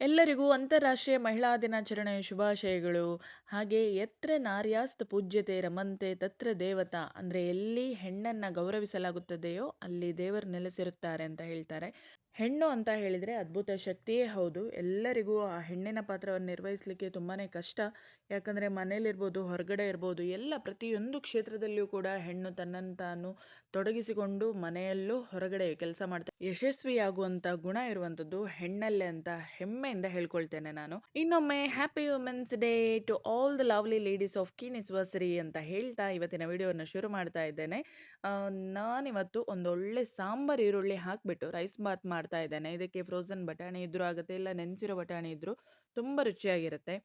ಎಲ್ಲರಿಗೂ ಅಂತಾರಾಷ್ಟ್ರೀಯ ಮಹಿಳಾ ದಿನಾಚರಣೆಯ ಶುಭಾಶಯಗಳು. ಹಾಗೆ ಎತ್ರ ನಾರ್ಯಾಸ್ತ ಪೂಜ್ಯತೆ ರಮಂತೆ ತತ್ರ ದೇವತಾ" ಅಂದ್ರೆ ಎಲ್ಲಿ ಹೆಣ್ಣನ್ನ ಗೌರವಿಸಲಾಗುತ್ತದೆಯೋ ಅಲ್ಲಿ ದೇವರು ನೆಲೆಸಿರುತ್ತಾರೆ ಅಂತ ಹೇಳ್ತಾರೆ. ಹೆಣ್ಣು ಅಂತ ಹೇಳಿದ್ರೆ ಅದ್ಭುತ ಶಕ್ತಿಯೇ ಹೌದು. ಎಲ್ಲರಿಗೂ ಆ ಹೆಣ್ಣಿನ ಪಾತ್ರವನ್ನು ನಿರ್ವಹಿಸಲಿಕ್ಕೆ ತುಂಬಾನೇ ಕಷ್ಟ. ಯಾಕಂದ್ರೆ ಮನೇಲಿರ್ಬೋದು, ಹೊರಗಡೆ ಇರ್ಬೋದು, ಎಲ್ಲ ಪ್ರತಿಯೊಂದು ಕ್ಷೇತ್ರದಲ್ಲಿಯೂ ಕೂಡ ಹೆಣ್ಣು ತನ್ನನ್ನು ತಾನು ತೊಡಗಿಸಿಕೊಂಡು ಮನೆಯಲ್ಲೂ ಹೊರಗಡೆ ಕೆಲಸ ಮಾಡ್ತಾ ಯಶಸ್ವಿಯಾಗುವಂಥ ಗುಣ ಇರುವಂಥದ್ದು ಹೆಣ್ಣಲ್ಲೇ ಅಂತ ಹೆಮ್ಮೆಯಿಂದ ಹೇಳ್ಕೊಳ್ತೇನೆ ನಾನು. ಇನ್ನೊಮ್ಮೆ happy women's day to all the lovely ladies of ಕೀನಿಸ್ವರ್ಸರಿ ಅಂತ ಹೇಳ್ತಾ ಇವತ್ತಿನ ವಿಡಿಯೋವನ್ನು ಶುರು ಮಾಡ್ತಾ ಇದ್ದೇನೆ. ನಾನಿವತ್ತು ಒಂದೊಳ್ಳೆ ಸಾಂಬಾರ್ ಈರುಳ್ಳಿ ಹಾಕ್ಬಿಟ್ಟು ರೈಸ್ ಬಾತ್ ಮಾಡ್ತಾ ಇದ್ದೇನೆ. ಇದಕ್ಕೆ ಫ್ರೋಸನ್ ಬಟಾಣಿ ಇದ್ರೂ ಆಗುತ್ತೆ, ಇಲ್ಲ ನೆನೆಸಿರೋ ಬಟಾಣಿ ಇದ್ರೂ ತುಂಬ ರುಚಿಯಾಗಿರುತ್ತೆ.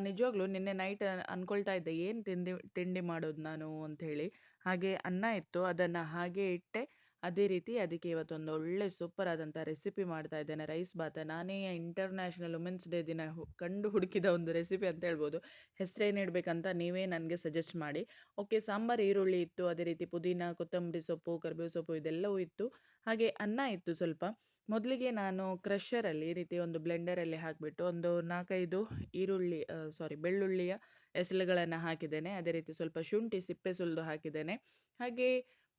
ನಿಜವಾಗ್ಲೂ ನಿನ್ನೆ ನೈಟ್ ಅನ್ಕೊಳ್ತಾ ಇದ್ದೆ, ಏನು ತಿಂಡಿ ತಿಂಡಿ ಮಾಡೋದು ನಾನು ಅಂತ ಹೇಳಿ. ಹಾಗೆ ಅನ್ನ ಇತ್ತು, ಅದನ್ನ ಹಾಗೆ ಇಟ್ಟೆ. ಅದೇ ರೀತಿ ಅದಕ್ಕೆ ಇವತ್ತೊಂದು ಒಳ್ಳೆ ಸೂಪರ್ ಆದಂಥ ರೆಸಿಪಿ ಮಾಡ್ತಾ ಇದ್ದೇನೆ ರೈಸ್ ಬಾತ್. ನಾನೇ ಇಂಟರ್ನ್ಯಾಷನಲ್ ವುಮೆನ್ಸ್ ಡೇ ದಿನ ಕಂಡು ಹುಡುಕಿದ ಒಂದು ರೆಸಿಪಿ ಅಂತ ಹೇಳ್ಬೋದು. ಹೆಸರೇನು ಇಡಬೇಕಂತ ನೀವೇ ನನಗೆ ಸಜೆಸ್ಟ್ ಮಾಡಿ. ಓಕೆ ಸಾಂಬಾರ್ ಈರುಳ್ಳಿ ಇತ್ತು, ಅದೇ ರೀತಿ ಪುದೀನ, ಕೊತ್ತಂಬರಿ ಸೊಪ್ಪು, ಕರಿಬೇವು ಸೊಪ್ಪು ಇದೆಲ್ಲವೂ ಇತ್ತು. ಹಾಗೆ ಅನ್ನ ಇತ್ತು ಸ್ವಲ್ಪ. ಮೊದಲಿಗೆ ನಾನು ಕ್ರಷರಲ್ಲಿ ಈ ರೀತಿ ಒಂದು ಬ್ಲೆಂಡರಲ್ಲಿ ಹಾಕಿಬಿಟ್ಟು ಒಂದು 4, 5 ಈರುಳ್ಳಿ ಸಾರಿ ಬೆಳ್ಳುಳ್ಳಿಯ ಎಸಲುಗಳನ್ನು ಹಾಕಿದ್ದೇನೆ. ಅದೇ ರೀತಿ ಸ್ವಲ್ಪ ಶುಂಠಿ ಸಿಪ್ಪೆ ಸುಲಿದು ಹಾಕಿದ್ದೇನೆ. ಹಾಗೆ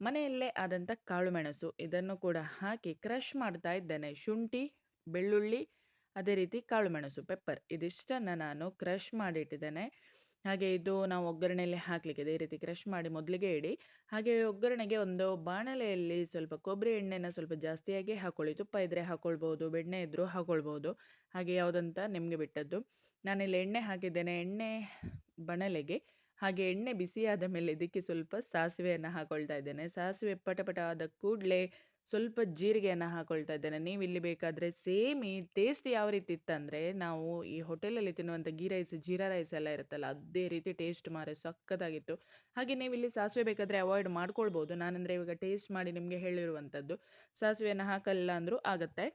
ಮನೆಯಲ್ಲೇ ಆದಂಥ ಕಾಳುಮೆಣಸು ಇದನ್ನು ಕೂಡ ಹಾಕಿ ಕ್ರಷ್ ಮಾಡ್ತಾ ಇದ್ದೇನೆ. ಶುಂಠಿ, ಬೆಳ್ಳುಳ್ಳಿ, ಅದೇ ರೀತಿ ಕಾಳುಮೆಣಸು, ಪೆಪ್ಪರ್ ಇದಿಷ್ಟನ್ನು ನಾನು ಕ್ರಷ್ ಮಾಡಿಟ್ಟಿದ್ದೇನೆ ಹಾಗೆ ಇದು ನಾವು ಒಗ್ಗರಣೆಯಲ್ಲಿ ಹಾಕಲಿಕ್ಕೆ ಇದೇ ರೀತಿ ಕ್ರಷ್ ಮಾಡಿ ಮೊದಲಿಗೆ ಇಡಿ. ಹಾಗೆ ಒಗ್ಗರಣೆಗೆ ಒಂದು ಬಾಣಲೆಯಲ್ಲಿ ಸ್ವಲ್ಪ ಕೊಬ್ಬರಿ ಎಣ್ಣೆನ ಸ್ವಲ್ಪ ಜಾಸ್ತಿಯಾಗಿ ಹಾಕೊಳ್ಳಿ. ತುಪ್ಪ ಇದ್ದರೆ ಹಾಕೊಳ್ಬೋದು, ಬೆಣ್ಣೆ ಇದ್ದರೂ ಹಾಕೊಳ್ಬೋದು. ಹಾಗೆ ಯಾವುದಂತ ನಿಮಗೆ ಬಿಟ್ಟದ್ದು. ನಾನಿಲ್ಲಿ ಎಣ್ಣೆ ಹಾಕಿದ್ದೇನೆ. ಎಣ್ಣೆ ಬಾಣಲೆಗೆ ಹಾಗೆ ಎಣ್ಣೆ ಬಿಸಿಯಾದ ಮೇಲೆ ಇದಕ್ಕೆ ಸ್ವಲ್ಪ ಸಾಸಿವೆಯನ್ನು ಹಾಕೊಳ್ತಾ ಇದ್ದೇನೆ. ಸಾಸಿವೆ ಪಟಪಟ ಆದ ಕೂಡಲೇ ಸ್ವಲ್ಪ ಜೀರಿಗೆಯನ್ನು ಹಾಕೊಳ್ತಾ ಇದ್ದೇನೆ. ನೀವು ಇಲ್ಲಿ ಬೇಕಾದರೆ ಸೇಮ್ ಈ ಟೇಸ್ಟ್ ಯಾವ ರೀತಿ ಇತ್ತಂದರೆ ನಾವು ಈ ಹೋಟೆಲಲ್ಲಿ ತಿನ್ನುವಂಥ ಗೀ ರೈಸ್, ಜೀರಾ ರೈಸ್ ಎಲ್ಲ ಇರುತ್ತಲ್ಲ ಅದೇ ರೀತಿ ಟೇಸ್ಟ್ ಮಾರೆ ಸಖತ್ತಾಗಿತ್ತು. ಹಾಗೆ ನೀವು ಇಲ್ಲಿ ಸಾಸಿವೆ ಬೇಕಾದರೆ ಅವಾಯ್ಡ್ ಮಾಡ್ಕೊಳ್ಬೋದು. ನಾನಂದರೆ ಇವಾಗ ಟೇಸ್ಟ್ ಮಾಡಿ ನಿಮಗೆ ಹೇಳಿರುವಂಥದ್ದು. ಸಾಸಿವೆಯನ್ನು ಹಾಕಲಿಲ್ಲ ಅಂದರೂ ಆಗುತ್ತೆ.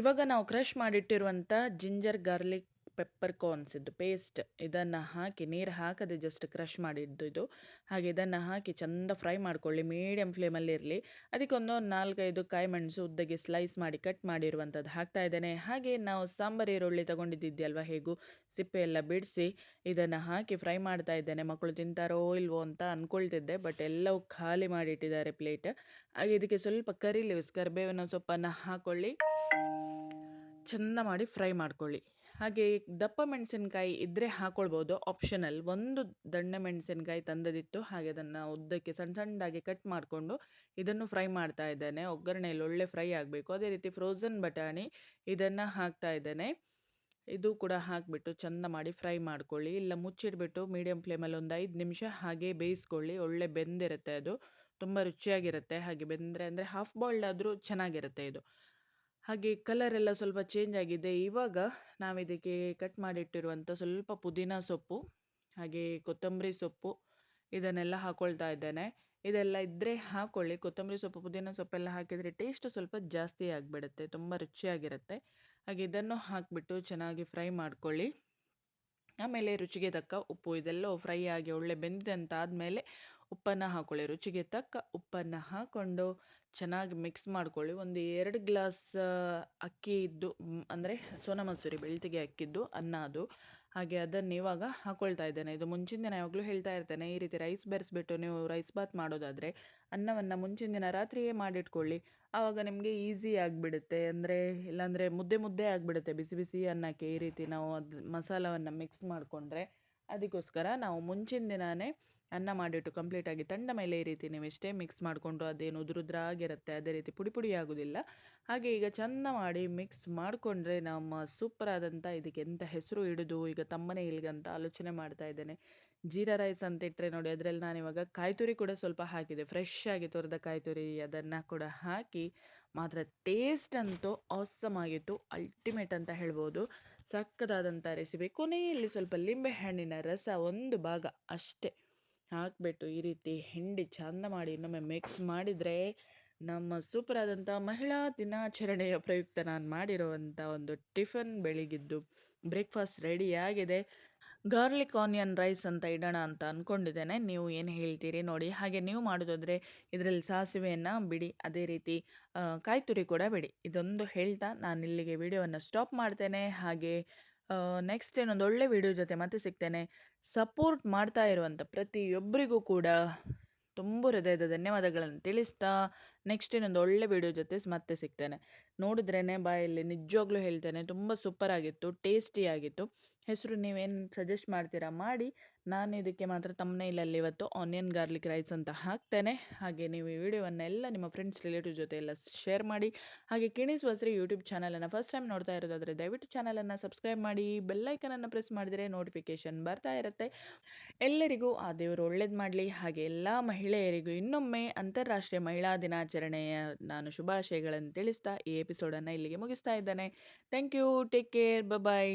ಇವಾಗ ನಾವು ಕ್ರಷ್ ಮಾಡಿಟ್ಟಿರುವಂಥ ಜಿಂಜರ್ ಗಾರ್ಲಿಕ್ ಪೆಪ್ಪರ್ ಕಾರ್ನ್ಸ್ ಇದ್ದು ಪೇಸ್ಟ್ ಇದನ್ನು ಹಾಕಿ ನೀರು ಹಾಕದೆ ಜಸ್ಟ್ ಕ್ರಷ್ ಮಾಡಿದ್ದು ಇದು. ಹಾಗೆ ಇದನ್ನು ಹಾಕಿ ಚೆಂದ ಫ್ರೈ ಮಾಡ್ಕೊಳ್ಳಿ. ಮೀಡಿಯಮ್ ಫ್ಲೇಮಲ್ಲಿ ಇರಲಿ. ಅದಕ್ಕೊಂದು 4, 5 ಕಾಯಿ ಮೆಣಸು ಉದ್ದಗೆ ಸ್ಲೈಸ್ ಮಾಡಿ ಕಟ್ ಮಾಡಿರುವಂಥದ್ದು ಹಾಕ್ತಾ ಇದ್ದೇನೆ. ಹಾಗೆ ನಾವು ಸಾಂಬಾರು ಈರುಳ್ಳಿ ತಗೊಂಡಿದ್ದಿದ್ಯಲ್ವಾ ಹೇಗೂ ಸಿಪ್ಪೆ ಎಲ್ಲ ಬಿಡಿಸಿ ಇದನ್ನು ಹಾಕಿ ಫ್ರೈ ಮಾಡ್ತಾ ಇದ್ದೇನೆ. ಮಕ್ಕಳು ತಿಂತಾರೋ ಇಲ್ವೋ ಅಂತ ಅಂದ್ಕೊಳ್ತಿದ್ದೆ. ಬಟ್ ಎಲ್ಲವೂ ಖಾಲಿ ಮಾಡಿಟ್ಟಿದ್ದಾರೆ ಪ್ಲೇಟ್. ಹಾಗೆ ಇದಕ್ಕೆ ಸ್ವಲ್ಪ ಕರಿ ಲೀವ್ಸ್ ಕರಿಬೇವಿನ ಸೊಪ್ಪನ್ನು ಹಾಕೊಳ್ಳಿ. ಚೆಂದ ಮಾಡಿ ಫ್ರೈ ಮಾಡ್ಕೊಳ್ಳಿ. ಹಾಗೆ ದಪ್ಪ ಮೆಣಸಿನಕಾಯಿ ಇದ್ದರೆ ಹಾಕ್ಕೊಳ್ಬೋದು ಆಪ್ಷನಲ್. ಒಂದು ದಣ್ಣ ಮೆಣಸಿನಕಾಯಿ ತಂದದಿತ್ತು. ಹಾಗೆ ಅದನ್ನು ಉದ್ದಕ್ಕೆ ಸಣ್ಣ ಸಣ್ಣದಾಗಿ ಕಟ್ ಮಾಡಿಕೊಂಡು ಇದನ್ನು ಫ್ರೈ ಮಾಡ್ತಾ ಇದ್ದೇನೆ. ಒಗ್ಗರಣೆಯಲ್ಲಿ ಒಳ್ಳೆ ಫ್ರೈ ಆಗಬೇಕು. ಅದೇ ರೀತಿ ಫ್ರೋಝನ್ ಬಟಾಣಿ ಇದನ್ನು ಹಾಕ್ತಾ ಇದ್ದೇನೆ. ಇದು ಕೂಡ ಹಾಕಿಬಿಟ್ಟು ಚಂದ ಮಾಡಿ ಫ್ರೈ ಮಾಡ್ಕೊಳ್ಳಿ. ಇಲ್ಲ ಮುಚ್ಚಿಟ್ಬಿಟ್ಟು ಮೀಡಿಯಮ್ ಫ್ಲೇಮಲ್ಲಿ ಒಂದು ಐದು ನಿಮಿಷ ಹಾಗೆ ಬೇಯಿಸ್ಕೊಳ್ಳಿ. ಒಳ್ಳೆ ಬೆಂದಿರುತ್ತೆ ಅದು. ತುಂಬ ರುಚಿಯಾಗಿರುತ್ತೆ. ಹಾಗೆ ಬೆಂದರೆ ಅಂದರೆ ಹಾಫ್ ಬಾಯ್ಲ್ಡ್ ಆದರೂ ಚೆನ್ನಾಗಿರುತ್ತೆ ಇದು. ಹಾಗೆ ಕಲರ್ ಎಲ್ಲ ಸ್ವಲ್ಪ ಚೇಂಜ್ ಆಗಿದೆ. ಇವಾಗ ನಾವಿದಕ್ಕೆ ಕಟ್ ಮಾಡಿಟ್ಟಿರುವಂಥ ಸ್ವಲ್ಪ ಪುದೀನ ಸೊಪ್ಪು, ಹಾಗೆ ಕೊತ್ತಂಬರಿ ಸೊಪ್ಪು ಇದನ್ನೆಲ್ಲ ಹಾಕ್ಕೊಳ್ತಾ ಇದ್ದೇನೆ. ಇದೆಲ್ಲ ಇದ್ದರೆ ಹಾಕೊಳ್ಳಿ. ಕೊತ್ತಂಬರಿ ಸೊಪ್ಪು, ಪುದೀನ ಸೊಪ್ಪೆಲ್ಲ ಹಾಕಿದರೆ ಟೇಸ್ಟ್ ಸ್ವಲ್ಪ ಜಾಸ್ತಿ ಆಗಿಬಿಡುತ್ತೆ. ತುಂಬ ರುಚಿಯಾಗಿರುತ್ತೆ. ಹಾಗೆ ಇದನ್ನು ಹಾಕಿಬಿಟ್ಟು ಚೆನ್ನಾಗಿ ಫ್ರೈ ಮಾಡ್ಕೊಳ್ಳಿ. ಆಮೇಲೆ ರುಚಿಗೆ ತಕ್ಕ ಉಪ್ಪು ಇದೆಲ್ಲವೂ ಫ್ರೈ ಆಗಿ ಒಳ್ಳೆ ಬೆಂದಿದೆ ಅಂತ ಆದಮೇಲೆ ಉಪ್ಪನ್ನು ಹಾಕೊಳ್ಳಿ. ರುಚಿಗೆ ತಕ್ಕ ಉಪ್ಪನ್ನು ಹಾಕ್ಕೊಂಡು ಚೆನ್ನಾಗಿ ಮಿಕ್ಸ್ ಮಾಡ್ಕೊಳ್ಳಿ. ಒಂದು ಎರಡು ಗ್ಲಾಸ್ ಅಕ್ಕಿ ಇದ್ದು ಅಂದರೆ ಸೋನಾ ಮಸೂರಿ ಬೆಳ್ತಿಗೆ ಅಕ್ಕಿದ್ದು, ಅನ್ನ ಅದು. ಹಾಗೆ ಅದನ್ನು ಇವಾಗ ಹಾಕೊಳ್ತಾ ಇದ್ದೇನೆ. ಇದು ಮುಂಚಿನ ದಿನ ಯಾವಾಗಲೂ ಹೇಳ್ತಾ ಇರ್ತೇನೆ. ಈ ರೀತಿ ರೈಸ್ ಬೆರೆಸ್ಬಿಟ್ಟು ನೀವು ರೈಸ್ ಬಾತ್ ಮಾಡೋದಾದರೆ ಅನ್ನವನ್ನು ಮುಂಚಿನ ದಿನ ರಾತ್ರಿಯೇ ಮಾಡಿಟ್ಕೊಳ್ಳಿ. ಆವಾಗ ನಿಮಗೆ ಈಸಿ ಆಗಿಬಿಡುತ್ತೆ. ಅಂದರೆ, ಇಲ್ಲಾಂದರೆ ಮುದ್ದೆ ಮುದ್ದೆ ಆಗಿಬಿಡುತ್ತೆ ಬಿಸಿ ಬಿಸಿ ಅನ್ನಕ್ಕೆ ಈ ರೀತಿ ನಾವು ಅದು ಮಸಾಲವನ್ನು ಮಿಕ್ಸ್ ಮಾಡಿಕೊಂಡ್ರೆ. ಅದಕ್ಕೋಸ್ಕರ ನಾವು ಮುಂಚಿನ ದಿನಾನೇ ಅನ್ನ ಮಾಡಿಟ್ಟು ಕಂಪ್ಲೀಟಾಗಿ ತಂಡ ಮೇಲೆ ಈ ರೀತಿ ನೀವು ಎಷ್ಟೇ ಮಿಕ್ಸ್ ಮಾಡಿಕೊಂಡು ಅದೇನು ಉದುರುದ್ರಾಗಿರುತ್ತೆ. ಅದೇ ರೀತಿ ಪುಡಿ ಪುಡಿ ಆಗೋದಿಲ್ಲ. ಹಾಗೆ ಈಗ ಚೆಂದ ಮಾಡಿ ಮಿಕ್ಸ್ ಮಾಡಿಕೊಂಡ್ರೆ ನಮ್ಮ ಸೂಪರ್ ಆದಂಥ ಇದಕ್ಕೆ ಎಂಥ ಹೆಸರು ಹಿಡಿದು ಈಗ ತಮ್ಮನೇ ಅಂತ ಆಲೋಚನೆ ಮಾಡ್ತಾ ಇದ್ದೇನೆ. ಜೀರಾ ರೈಸ್ ಅಂತ ಇಟ್ಟರೆ ನೋಡಿ, ಅದರಲ್ಲಿ ನಾನಿವಾಗ ಕಾಯಿ ತುರಿ ಕೂಡ ಸ್ವಲ್ಪ ಹಾಕಿದೆ. ಫ್ರೆಶ್ ಆಗಿ ತೊರೆದ ಕಾಯಿ ತುರಿ ಅದನ್ನು ಕೂಡ ಹಾಕಿ ಮಾತ್ರ ಟೇಸ್ಟ್ ಅಂತೂ ಆಸಮ್ ಆಗಿತ್ತು. ಅಲ್ಟಿಮೇಟ್ ಅಂತ ಹೇಳ್ಬೋದು. ಸಖತ್ತಾದಂಥ ರೆಸಿಪಿ. ಕೊನೆಯಲ್ಲಿ ಸ್ವಲ್ಪ ಲಿಂಬೆಹಣ್ಣಿನ ರಸ ಒಂದು ಭಾಗ ಅಷ್ಟೇ ಹಾಕಿಬಿಟ್ಟು ಈ ರೀತಿ ಹಿಂಡಿ ಚಂದ ಮಾಡಿ ಇನ್ನೊಮ್ಮೆ ಮಿಕ್ಸ್ ಮಾಡಿದರೆ ನಮ್ಮ ಸೂಪರ್ ಮಹಿಳಾ ದಿನಾಚರಣೆಯ ಪ್ರಯುಕ್ತ ನಾನು ಮಾಡಿರುವಂಥ ಒಂದು ಟಿಫನ್ ಬೆಳಿಗಿದ್ದು ಬ್ರೇಕ್ಫಾಸ್ಟ್ ರೆಡಿಯಾಗಿದೆ ಗಾರ್ಲಿಕ್ ಆನಿಯನ್ ರೈಸ್ ಅಂತ ಇಡೋಣ ಅಂತ ಅಂದ್ಕೊಂಡಿದ್ದೇನೆ ನೀವು ಏನು ಹೇಳ್ತೀರಿ ನೋಡಿ. ಹಾಗೆ ನೀವು ಮಾಡೋದಾದರೆ ಇದರಲ್ಲಿ ಸಾಸಿವೆಯನ್ನು ಬಿಡಿ, ಅದೇ ರೀತಿ ಕಾಯ್ತುರಿ ಕಾಯಿ ತುರಿ ಕೂಡ ಬಿಡಿ. ಇದೊಂದು ಹೇಳ್ತಾ ನಾನು ಇಲ್ಲಿಗೆ ವಿಡಿಯೋವನ್ನು ಸ್ಟಾಪ್ ಮಾಡ್ತೇನೆ. ಹಾಗೆ ನೆಕ್ಸ್ಟ್ ಇನ್ನೊಂದು ಒಳ್ಳೆ ವಿಡಿಯೋ ಜೊತೆ ಮತ್ತೆ ಸಿಗ್ತೇನೆ. ಸಪೋರ್ಟ್ ಮಾಡ್ತಾ ಇರುವಂಥ ಪ್ರತಿಯೊಬ್ಬರಿಗೂ ಕೂಡ ತುಂಬ ಹೃದಯದ ಧನ್ಯವಾದಗಳನ್ನು ತಿಳಿಸ್ತಾ ನೆಕ್ಸ್ಟ್ ಇನ್ನೊಂದು ಒಳ್ಳೆ ವಿಡಿಯೋ ಜೊತೆ ಮತ್ತೆ ಸಿಗ್ತೇನೆ. ನೋಡಿದ್ರೇ ಬಾಯಲ್ಲಿ ನಿಜವಾಗ್ಲೂ ಹೇಳ್ತೇನೆ, ತುಂಬ ಸೂಪರ್ ಆಗಿತ್ತು ಟೇಸ್ಟಿ ಆಗಿತ್ತು ಹೆಸರು ನೀವೇನು ಸಜೆಸ್ಟ್ ಮಾಡ್ತೀರಾ ಮಾಡಿ, ನಾನು ಇದಕ್ಕೆ ಮಾತ್ರ ತಮ್ಮನೇಲಲ್ಲಿ ಇವತ್ತು ಆನಿಯನ್ ಗಾರ್ಲಿಕ್ ರೈಸ್ ಅಂತ ಹಾಕ್ತೇನೆ. ಹಾಗೆ ನೀವು ಈ ವಿಡಿಯೋವನ್ನೆಲ್ಲ ನಿಮ್ಮ ಫ್ರೆಂಡ್ಸ್ ರಿಲೇಟಿವ್ ಜೊತೆ ಎಲ್ಲ ಶೇರ್ ಮಾಡಿ, ಹಾಗೆ ಕಿಣಿಸ್ ವಸ್ರಿ ಯೂಟ್ಯೂಬ್ ಚಾನಲನ್ನು ಫಸ್ಟ್ ಟೈಮ್ ನೋಡ್ತಾ ಇರೋದಾದರೆ ದಯವಿಟ್ಟು ಚಾನಲನ್ನು ಸಬ್ಸ್ಕ್ರೈಬ್ ಮಾಡಿ ಬೆಲ್ಲೈಕನನ್ನು ಪ್ರೆಸ್ ಮಾಡಿದರೆ ನೋಟಿಫಿಕೇಶನ್ ಬರ್ತಾ ಇರುತ್ತೆ. ಎಲ್ಲರಿಗೂ ಆ ದೇವರು ಒಳ್ಳೇದು ಮಾಡಲಿ, ಹಾಗೆ ಎಲ್ಲ ಮಹಿಳೆಯರಿಗೂ ಇನ್ನೊಮ್ಮೆ ಅಂತಾರಾಷ್ಟ್ರೀಯ ಮಹಿಳಾ ದಿನಾಚರಣೆಯ ನಾನು ಶುಭಾಶಯಗಳನ್ನು ತಿಳಿಸ್ತಾ ಈ ಎಪಿಸೋಡನ್ನು ಇಲ್ಲಿಗೆ ಮುಗಿಸ್ತಾ ಇದ್ದಾನೆ. Thank you take care bye